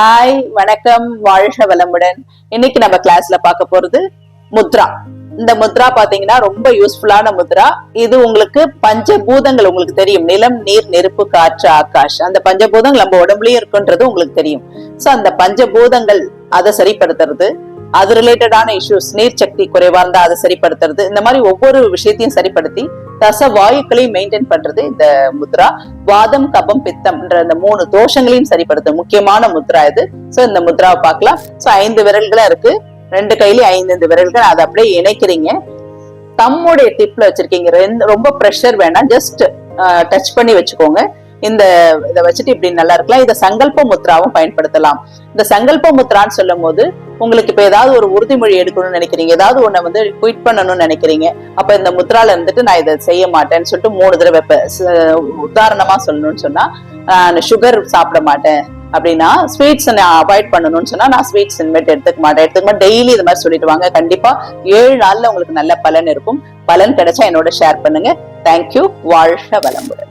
Hi வணக்கம். வாழ்க வளமுடன். இன்னைக்கு நம்ம கிளாஸ்ல பார்க்க போறது முத்ரா. இந்த முத்ரா பாத்தீங்கன்னா ரொம்ப யூஸ்ஃபுல்லான முத்ரா. இது உங்களுக்கு பஞ்சபூதங்கள் உங்களுக்கு தெரியும். நிலம் நீர் நெருப்பு காற்று ஆகாஷ். அந்த பஞ்சபூதங்கள் நம்ம உடம்புலயும் இருக்குன்றது உங்களுக்கு தெரியும். சோ அந்த பஞ்சபூதங்கள் அதை சரிப்படுத்துறது. அது ரிலேட்டடான இஷ்யூஸ் நீர் சக்தி குறைவா இருந்தா அதை சரிப்படுத்துறது. இந்த மாதிரி ஒவ்வொரு விஷயத்தையும் சரிப்படுத்தி ரச வாயுக்களையும் மெயின்டைன் பண்றது இந்த முத்ரா. வாதம் கபம் பித்தம்ன்ற இந்த மூணு தோஷங்களையும் சரிப்படுத்தும் முக்கியமான முத்ரா இது. சோ இந்த முத்ராவை பார்க்கலாம். சோ ஐந்து விரல்களா இருக்கு. ரெண்டு கையிலயும் ஐந்து ஐந்து விரல்கள். அதை அப்படியே இணைக்கிறீங்க. தம்முடைய டிப்ல வச்சிருக்கீங்க. ரெண்டு- ரொம்ப ப்ரெஷர் வேண்டாம். ஜஸ்ட் டச் பண்ணி வச்சுக்கோங்க. இந்த இதை வச்சுட்டு இப்படி நல்லா இருக்கலாம். இதை சங்கல்ப முத்ராவும் பயன்படுத்தலாம். இந்த சங்கல்ப முத்ரான்னு சொல்லும் போது உங்களுக்கு இப்ப ஏதாவது ஒரு உறுதிமொழி எடுக்கணும்னு நினைக்கிறீங்க ஏதாவது ஒண்ணு வந்து குயிட் பண்ணணும்னு நினைக்கிறீங்க அப்ப இந்த முத்ரால இருந்துட்டு நான் இதை செய்ய மாட்டேன்னு சொல்லிட்டு மூணு தடவை உதாரணமா சொல்லணும்னு சொன்னா சுகர் சாப்பிட மாட்டேன் அப்படின்னா ஸ்வீட்ஸ் நான் அவாய்ட் பண்ணணும்னு சொன்னா நான் ஸ்வீட்ஸ் இனிமேட் எடுத்துக்க மாட்டேன். எடுத்துக்க மாட்டேன் டெய்லி இது மாதிரி சொல்லிட்டு வாங்க. கண்டிப்பா ஏழு நாள்ல உங்களுக்கு நல்ல பலன் இருக்கும். பலன் கிடைச்சா என்னோட ஷேர் பண்ணுங்க. தேங்க்யூ வாழ்க வளமுடன்.